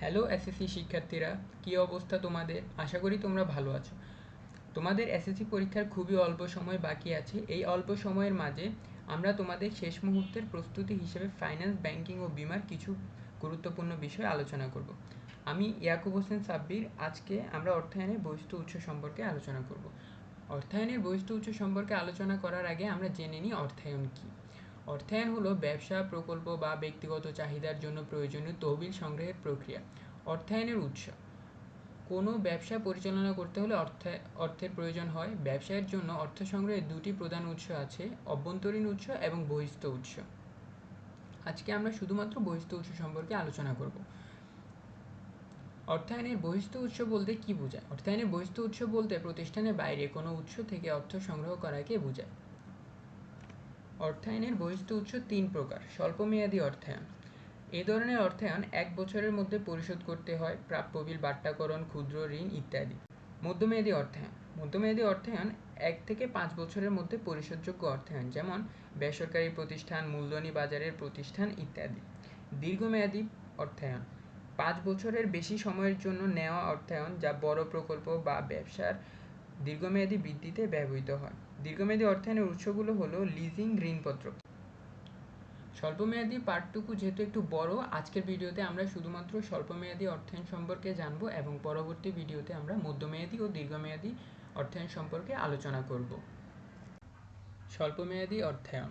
Hello SSC শিক্ষার্থীরা, কী অবস্থা তোমাদের? আশা করি তোমরা ভালো আছো। তোমাদের এসএসসি পরীক্ষার খুবই অল্প সময় বাকি আছে। এই অল্প সময়ের মাঝে আমরা তোমাদের শেষ মুহূর্তের প্রস্তুতি হিসেবে ফাইন্যান্স ব্যাংকিং ও বিমার কিছু গুরুত্বপূর্ণ বিষয় আলোচনা করব। আমি ইয়াকুব হোসেন সাব্বির। আজকে আমরা অর্থায়নের বহিষ্ঠ উৎস সম্পর্কে আলোচনা করব। অর্থায়নের বহিষ্ঠ উৎস সম্পর্কে আলোচনা করার আগে আমরা জেনে নিই অর্থায়ন কী। অর্থায়ন হলো ব্যবসা, প্রকল্প বা ব্যক্তিগত চাহিদার জন্য প্রয়োজনীয় তহবিল সংগ্রহের প্রক্রিয়া, অর্থায়নের উৎস। কোনো ব্যবসা পরিচালনা করতে হলে অর্থে অর্থের প্রয়োজন হয়। ব্যবসায়ের জন্য অর্থ সংগ্রহের দুটি প্রধান উৎস আছে, অভ্যন্তরীণ উৎস এবং বহিস্থ উৎস। আজকে আমরা শুধুমাত্র বহিস্থ উৎস সম্পর্কে আলোচনা করব। অর্থায়নের বহিস্থ উৎস বলতে কী বোঝায়? অর্থায়নের বহিস্থ উৎস বলতে প্রতিষ্ঠানের বাইরে কোনো উৎস থেকে অর্থ সংগ্রহ করাকে বোঝায়। অর্থায়নের বহিস্থ উৎস তিন প্রকার, স্বল্পমেয়াদী অর্থায়ন। এ ধরনের অর্থায়ন এক বছরের মধ্যে পরিশোধ করতে হয়, প্রাপ্য বিল, বাট্টাকরণ, ক্ষুদ্র ঋণ ইত্যাদি। মধ্যমেয়াদী অর্থায়ন। মধ্যমেয়াদী অর্থায়ন এক থেকে পাঁচ বছরের মধ্যে পরিশোধযোগ্য অর্থায়ন, যেমন বেসরকারি প্রতিষ্ঠান, মূলধনী বাজারের প্রতিষ্ঠান ইত্যাদি। দীর্ঘমেয়াদী অর্থায়ন। পাঁচ বছরের বেশি সময়ের জন্য নেওয়া অর্থায়ন যা বড় প্রকল্প বা ব্যবসার দীর্ঘমেয়াদী বৃদ্ধিতে ব্যবহৃত হয়। দীর্ঘমেয়াদী অর্থায়নের উৎসগুলো হলো লিজিং ঋণপত্র। স্বল্পমেয়াদী পার্টটুকু যেহেতু একটু বড়, আজকের ভিডিওতে আমরা শুধুমাত্র স্বল্পমেয়াদী অর্থায়ন সম্পর্কে জানব এবং পরবর্তী ভিডিওতে আমরা মধ্যমেয়াদী ও দীর্ঘমেয়াদী অর্থায়ন সম্পর্কে আলোচনা করব। স্বল্পমেয়াদী অর্থায়ন।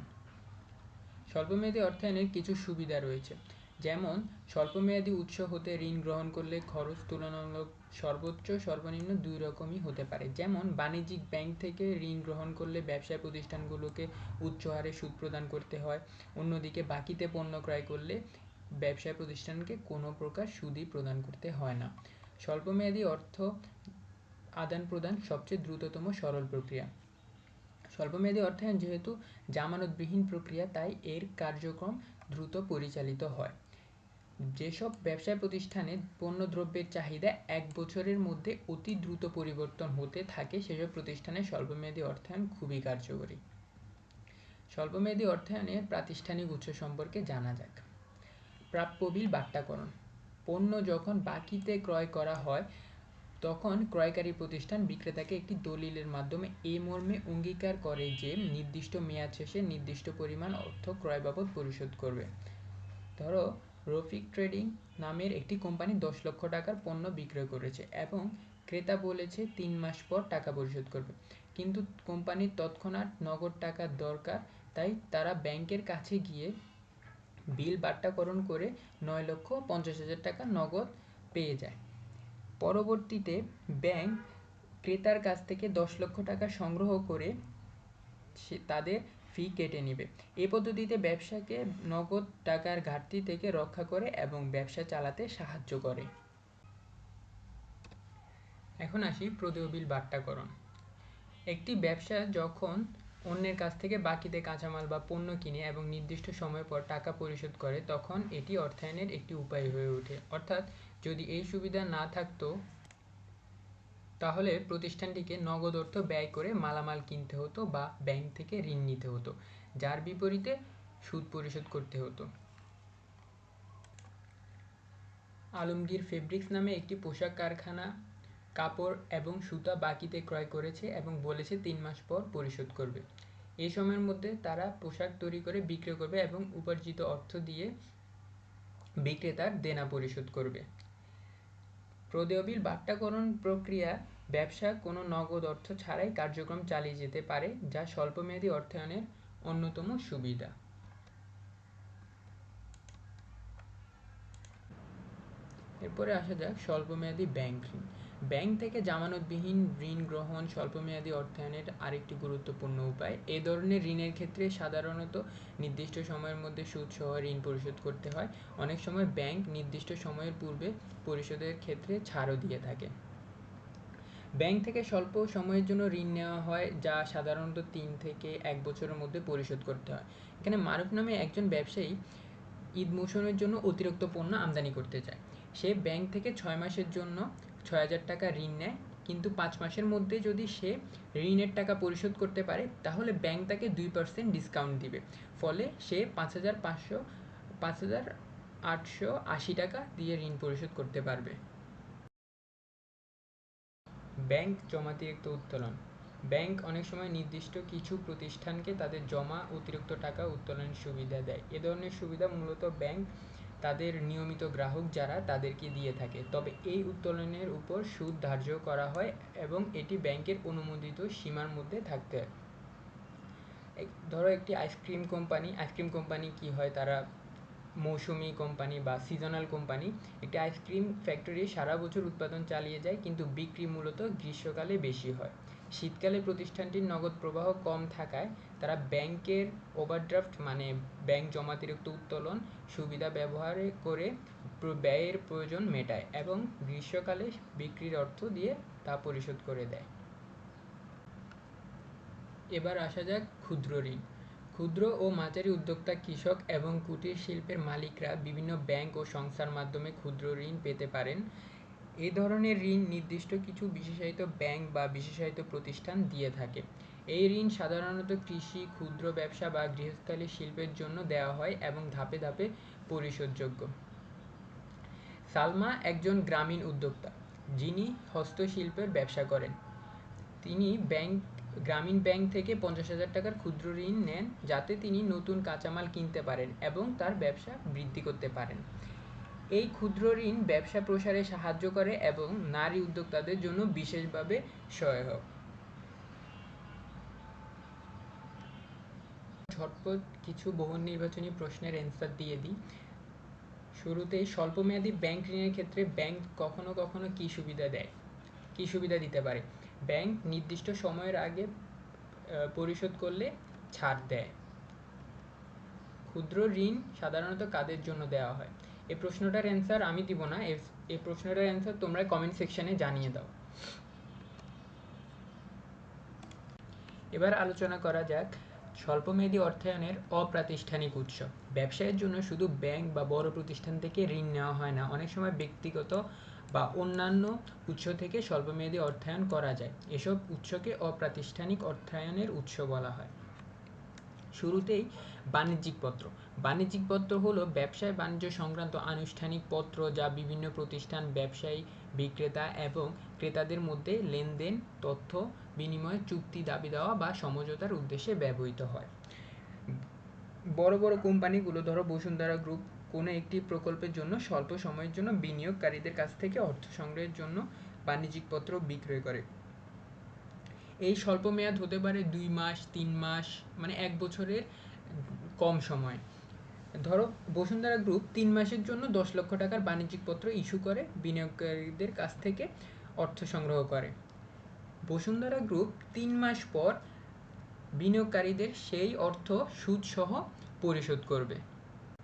স্বল্পমেয়াদী অর্থায়নের কিছু সুবিধা রয়েছে। যেমন, স্বল্পমেয়াদী উৎস হতে ঋণ গ্রহণ করলে খরচ তুলনামূলক সর্বোচ্চ সর্বনিম্ন দুই রকমই হতে পারে। যেমন, বাণিজ্যিক ব্যাংক থেকে ঋণ গ্রহণ করলে ব্যবসায় প্রতিষ্ঠানগুলোকে উচ্চ হারে সুদ প্রদান করতে হয়। অন্যদিকে, বাকিতে পণ্য ক্রয় করলে ব্যবসায় প্রতিষ্ঠানকে কোনো প্রকার সুদই প্রদান করতে হয় না। স্বল্পমেয়াদী অর্থ আদান প্রদান সবচেয়ে দ্রুততম সরল প্রক্রিয়া। স্বল্পমেয়াদী অর্থায়ন যেহেতু জামানতবিহীন প্রক্রিয়া, তাই এর কার্যক্রম দ্রুত পরিচালিত হয়। যেসব ব্যবসায় প্রতিষ্ঠানে পণ্যদ্রব্যের চাহিদা এক বছরের মধ্যে অতি দ্রুত পরিবর্তন হতে থাকে, সেসব প্রতিষ্ঠানে স্বল্পমেয়াদী অর্থায়ন খুবই কার্যকরী। স্বল্পমেয়াদী অর্থায়নের প্রাতিষ্ঠানিক উৎস সম্পর্কে জানা যাক। প্রাপ্য বিল বাট্টাকরণ পণ্য যখন বাকিতে ক্রয় করা হয়, তখন ক্রয়কারী প্রতিষ্ঠান বিক্রেতাকে একটি দলিলের মাধ্যমে এ মর্মে অঙ্গীকার করে যে নির্দিষ্ট মেয়াদ শেষে নির্দিষ্ট পরিমাণ অর্থ ক্রয় বাবদ পরিশোধ করবে। ধরো রফিক ট্রেডিং নামের একটি কোম্পানি দশ লক্ষ টাকার পণ্য বিক্রয় করেছে এবং ক্রেতা বলেছে তিন মাস পর টাকা পরিশোধ করবে। কিন্তু কোম্পানির তৎক্ষণাৎ নগদ টাকার দরকার, তাই তারা ব্যাংকের কাছে গিয়ে বিল বাট্টাকরণ করে নয় লক্ষ পঞ্চাশ হাজার টাকা নগদ পেয়ে যায়। পরবর্তীতে ব্যাংক ক্রেতার কাছ থেকে দশ লক্ষ টাকা সংগ্রহ করে সে তাদের ফি কেটে নেবে। এই পদ্ধতিতে ব্যবসাকে নগদ টাকার ঘাটতি থেকে রক্ষা করে এবং ব্যবসা চালাতে সাহায্য করে। এখন আসি প্রদেয় বিল বাট্টাকরণ। একটি ব্যবসা যখন অন্যের কাছ থেকে বাকিতে কাঁচামাল বা পণ্য কিনে এবং নির্দিষ্ট সময় পর টাকা পরিশোধ করে, তখন এটি অর্থায়নের একটি উপায় হয়ে ওঠে। অর্থাৎ যদি এই সুবিধা না থাকতো তাহলে প্রতিষ্ঠানটিকে নগদ অর্থ ব্যয় করে মালামাল কিনতে হতো বা ব্যাংক থেকে ঋণ নিতে হতো, যার বিপরীতে সুদ পরিশোধ করতে হতো। আলমগীর ফেব্রিক্স নামে একটি পোশাক কারখানা, কাপড় এবং সুতা বাকিতে ক্রয় করেছে এবং বলেছে তিন মাস পর পরিশোধ করবে। এই সময়ের মধ্যে তারা পোশাক তৈরি করে বিক্রি করবে এবং উপার্জিত অর্থ দিয়ে বিক্রেতার দেনা পরিশোধ করবে। প্রদেয় বিল বাট্টাকরণ প্রক্রিয়া ব্যবসা কোনো নগদ অর্থ ছাড়াই কার্যক্রম চালিয়ে যেতে পারে, যা স্বল্পমেয়াদী অর্থায়নের অন্যতম সুবিধা। এরপরে আসা যাক স্বল্পমেয়াদী ব্যাংক ঋণ। ব্যাংক থেকে জামানতবিহীন ঋণ গ্রহণ স্বল্পমেয়াদী অর্থায়নের আরেকটি গুরুত্বপূর্ণ উপায়। এ ধরনের ঋণের ক্ষেত্রে সাধারণত নির্দিষ্ট সময়ের মধ্যে সুদ সহ ঋণ পরিশোধ করতে হয়। অনেক সময় ব্যাংক নির্দিষ্ট সময়ের পূর্বে পরিশোধের ক্ষেত্রে ছাড়ও দিয়ে থাকে। ব্যাংক থেকে স্বল্প সময়ের জন্য ঋণ নেওয়া হয়, যা সাধারণত তিন থেকে এক বছরের মধ্যে পরিশোধ করতে হয়। এখানে মারুফ নামে একজন ব্যবসায়ী ঈদ মৌসুমের জন্য অতিরিক্ত পণ্য আমদানি করতে চায়। সে ব্যাংক থেকে ছয় মাসের জন্য ছয় হাজার টাকা ঋণ নেয়। কিন্তু পাঁচ মাসের মধ্যে যদি সে ঋণের টাকা পরিশোধ করতে পারে, তাহলে ব্যাংক তাকে দুই পার্সেন্ট ডিসকাউন্ট দিবে। ফলে সে পাঁচ হাজার পাঁচশো, পাঁচ হাজার আটশো আশি টাকা দিয়ে ঋণ পরিশোধ করতে পারবে। ব্যাংক জমাতিরিক্ত উত্তোলন। ব্যাংক অনেক সময় নির্দিষ্ট কিছু প্রতিষ্ঠানকে তাদের জমা অতিরিক্ত টাকা উত্তোলনের সুবিধা দেয়। এ ধরনের সুবিধা মূলত ব্যাংক তাদের নিয়মিত গ্রাহক যারা তাদেরকে দিয়ে থাকে। তবে এই উত্তোলনের উপর সুদ ধার্য করা হয় এবং এটি ব্যাংকের অনুমোদিত সীমার মধ্যে থাকতে হয়। ধরো একটি আইসক্রিম কোম্পানি আইসক্রিম কোম্পানি কি হয়? তারা মৌসুমি কোম্পানি বা সিজনাল কোম্পানি। একটি আইসক্রিম ফ্যাক্টরি সারা বছর উৎপাদন চালিয়ে যায়, কিন্তু বিক্রি মূলত গ্রীষ্মকালে বেশি হয়। শীতকালে প্রতিষ্ঠানটির নগদ প্রবাহ কম থাকায় তারা ব্যাংকের ওভারড্রাফট মানে ব্যাংক জমাতিরিক্ত উত্তোলন, সুবিধা ব্যবহার করে ব্যয়ের প্রয়োজন মেটায় এবং গ্রীষ্মকালে বিক্রির অর্থ দিয়ে তা পরিশোধ করে দেয়। এবার আসা যাক ক্ষুদ্র ঋণ। ক্ষুদ্র ও মাঝারি উদ্যোক্তা কৃষক এবং কুটির শিল্পের মালিকরা বিভিন্ন ব্যাংক ও সংস্থার মাধ্যমে ক্ষুদ্র ঋণ পেতে পারেন। এই ধরনের ঋণ নির্দিষ্ট কিছু বিশেষায়িত ব্যাংক বা বিশেষায়িত প্রতিষ্ঠান দিয়ে থাকে। এই ঋণ সাধারণত কৃষি, ক্ষুদ্র ব্যবসা বা গৃহস্থালী শিল্পের জন্য দেওয়া হয় এবং ধাপে ধাপে পরিশোধযোগ্য। সালমা একজন গ্রামীণ উদ্যোক্তা, যিনি হস্তশিল্পের ব্যবসা করেন। তিনি ব্যাংক, গ্রামীণ ব্যাংক থেকে পঞ্চাশ হাজার টাকার ক্ষুদ্র ঋণ নেন, যাতে তিনি নতুন কাঁচামাল কিনতে পারেন এবং তার ব্যবসা বৃদ্ধি করতে পারেন। এই ক্ষুদ্র ঋণ ব্যবসা প্রসারে সাহায্য করে এবং নারী উদ্যোক্তাদের জন্য বিশেষভাবে সহায়ক। ঝটপট কিছু বহু নির্বাচনী প্রশ্নের অ্যান্সার দিয়ে দিই। শুরুতেই স্বল্পমেয়াদী ব্যাংক ঋণের ক্ষেত্রে ব্যাংক কখনো কখনো কি সুবিধা দেয়? কি সুবিধা দিতে পারে? ব্যাংক নির্দিষ্ট সময়ের আগে পরিশোধ করলে ছাড় দেয়। ক্ষুদ্র ঋণ সাধারণত কাদের জন্য দেওয়া হয়? এই প্রশ্নটার অ্যান্সার আমি দিব না। এই প্রশ্নটার অ্যান্সার তোমরা কমেন্ট সেকশনে জানিয়ে দাও। এবার আলোচনা করা যাক স্বল্পমেয়াদী অর্থায়নের অপ্রাতিষ্ঠানিক উৎস। ব্যবসায়ের জন্য শুধু ব্যাংক বা বড় প্রতিষ্ঠান থেকে ঋণ নেওয়া হয় না, অনেক সময় ব্যক্তিগত বা অন্যান্য উৎস থেকে স্বল্পমেয়াদী অর্থায়ন করা যায়। এসব উৎসকে অপ্রাতিষ্ঠানিক অর্থায়নের উৎস বলা হয়। শুরুতেই বাণিজ্যিক পত্র। বাণিজ্যিক পত্র হলো ব্যবসায় বাণিজ্য সংক্রান্ত আনুষ্ঠানিক পত্র যা বিভিন্ন প্রতিষ্ঠান, ব্যবসায়ী, বিক্রেতা এবং ক্রেতাদের মধ্যে লেনদেন, তথ্য বিনিময়, চুক্তি, দাবি দেওয়া বা সমঝোতার উদ্দেশ্যে ব্যবহৃত হয়। বড় বড় কোম্পানিগুলো ধরো বসুন্ধরা গ্রুপ কোনো একটি প্রকল্পের জন্য স্বল্প সময়ের জন্য বিনিয়োগকারীদের কাছ থেকে অর্থ সংগ্রহের জন্য বাণিজ্যিক পত্র বিক্রয় করে। এই স্বল্প মেয়াদ হতে পারে দুই মাস, তিন মাস মানে এক বছরের কম সময়। ধরো, বসুন্ধরা গ্রুপ তিন মাসের জন্য দশ লক্ষ টাকার বাণিজ্যিক পত্র ইস্যু করে, বিনিয়োগকারীদের কাছ থেকে অর্থ সংগ্রহ করে। বসুন্ধরা গ্রুপ তিন মাস পর বিনিয়োগকারীদের সেই অর্থ সুদসহ পরিশোধ করবে।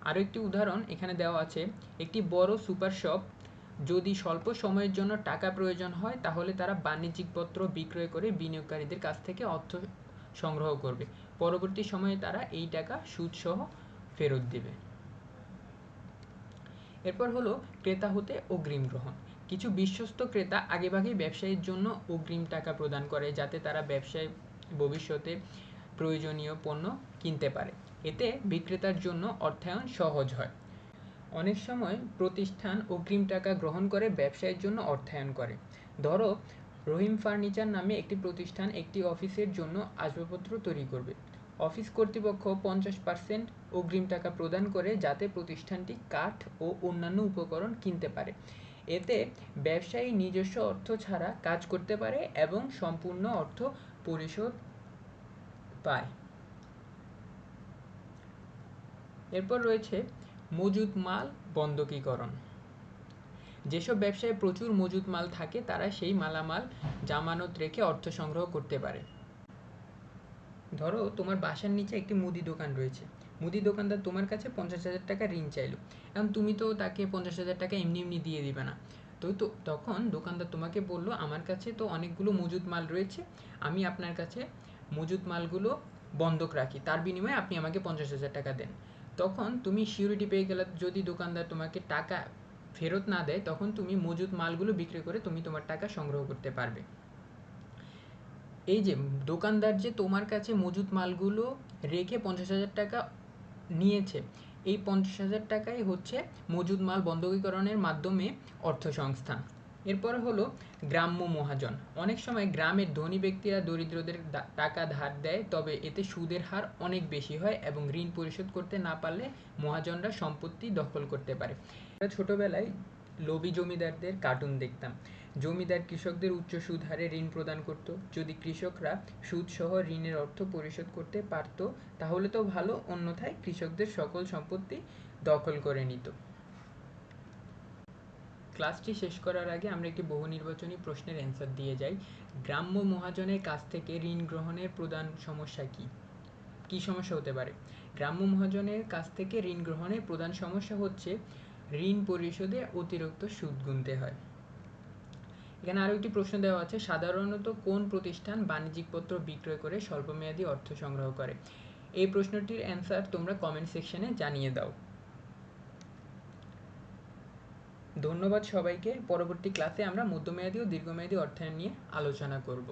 আরও একটি উদাহরণ এখানে দেওয়া আছে। একটি বড় সুপার শপ যদি স্বল্প সময়ের জন্য টাকা প্রয়োজন হয়, তাহলে তারা বাণিজ্যিক পত্র বিক্রয় করে বিনিয়োগকারীদের কাছ থেকে অর্থ সংগ্রহ করবে। পরবর্তী সময়ে তারা এই টাকা সুদসহ ফেরত দেবে। এরপর হলো ক্রেতা হতে অগ্রিম গ্রহণ। কিছু বিশ্বস্ত ক্রেতা আগেভাগেই ব্যবসায়ীর জন্য অগ্রিম টাকা প্রদান করে, যাতে তারা ব্যবসায় ভবিষ্যতে প্রয়োজনীয় পণ্য কিনতে পারে। এতে বিক্রেতার জন্য অর্থায়ন সহজ হয়। অনেক সময় প্রতিষ্ঠান অগ্রিম টাকা গ্রহণ করে ব্যবসায়ের জন্য অর্থায়ন করে। ধরো, রহিম ফার্নিচার নামে একটি প্রতিষ্ঠান একটি অফিসের জন্য আসবাবপত্র তৈরি করবে। অফিস কর্তৃপক্ষ পঞ্চাশ পার্সেন্ট অগ্রিম টাকা প্রদান করে যাতে প্রতিষ্ঠানটি কাঠ ও অন্যান্য উপকরণ কিনতে পারে। এতে ব্যবসায়ী নিজস্ব অর্থ ছাড়া কাজ করতে পারে এবং সম্পূর্ণ অর্থ পরিশোধ পায়। এরপর রয়েছে মজুত মাল বন্ধকীকরণ যেসব ব্যবসায় প্রচুর মজুত মাল থাকে, তারা সেই মালামাল জামানত রেখে অর্থ সংগ্রহ করতে পারে। ধরো, তোমার বাসার নিচে একটি মুদি দোকান রয়েছে। মুদি দোকানদার তোমার কাছে পঞ্চাশ হাজার টাকা ঋণ চাইলো। এখন তুমি তো তাকে পঞ্চাশ হাজার টাকা এমনি এমনি দিয়ে দিবে না। তো তো, তখন দোকানদার তোমাকে বলল, আমার কাছে তো অনেকগুলো মজুত মাল রয়েছে। আমি আপনার কাছে মজুত মালগুলো বন্ধক রাখি। তার বিনিময়ে আপনি আমাকে পঞ্চাশ হাজার টাকা দেন। তখন তুমি সিউরিটি পেয়ে গেলে যদি দোকানদার তোমাকে টাকা ফেরত না দেয়, তখন তুমি মজুত মালগুলো বিক্রি করে তুমি তোমার টাকা সংগ্রহ করতে পারবে। এই যে দোকানদার যে তোমার কাছে মজুত মালগুলো রেখে পঞ্চাশ হাজার টাকা নিয়েছে, এই পঞ্চাশ হাজার টাকাই হচ্ছে মজুদ মাল বন্ধকীকরণের মাধ্যমে অর্থ সংস্থান এরপর হলো গ্রাম্য মহাজন। অনেক সময় গ্রামের ধনী ব্যক্তিরা দরিদ্রদের টাকা ধার দেয়, তবে এতে সুদের হার অনেক বেশি হয় এবং ঋণ পরিশোধ করতে না পারলে মহাজনরা সম্পত্তি দখল করতে পারে। ছোটবেলায় লোভী জমিদারদের কার্টুন দেখতাম। জমিদার কৃষকদের উচ্চ সুদ হারে ঋণ প্রদান করত। যদি কৃষকরা সুদ সহ ঋণের অর্থ পরিশোধ করতে পারত, তাহলে তো ভালো, অন্যথায় কৃষকদের সকল সম্পত্তি দখল করে নিত। ক্লাসটি শেষ করার আগে আমরা একটি বহু নির্বাচনী প্রশ্নের অ্যান্সার দিয়ে যাই। গ্রাম্য মহাজনের কাছ থেকে ঋণ গ্রহণের প্রধান সমস্যা কি? কি সমস্যা হতে পারে? গ্রাম্য মহাজনের কাছ থেকে ঋণ গ্রহণের প্রধান সমস্যা হচ্ছে ঋণ পরিশোধে অতিরিক্ত সুদ গুনতে হয়। এখানে আরও একটি প্রশ্ন দেওয়া আছে, সাধারণত কোন প্রতিষ্ঠান বাণিজ্যিক পত্র বিক্রয় করে স্বল্পমেয়াদী অর্থ সংগ্রহ করে? এই প্রশ্নটির অ্যান্সার তোমরা কমেন্ট সেকশনে জানিয়ে দাও। ধন্যবাদ সবাইকে। পরবর্তী ক্লাসে আমরা মধ্যমেয়াদী ও দীর্ঘমেয়াদী অর্থায়ন নিয়ে আলোচনা করব।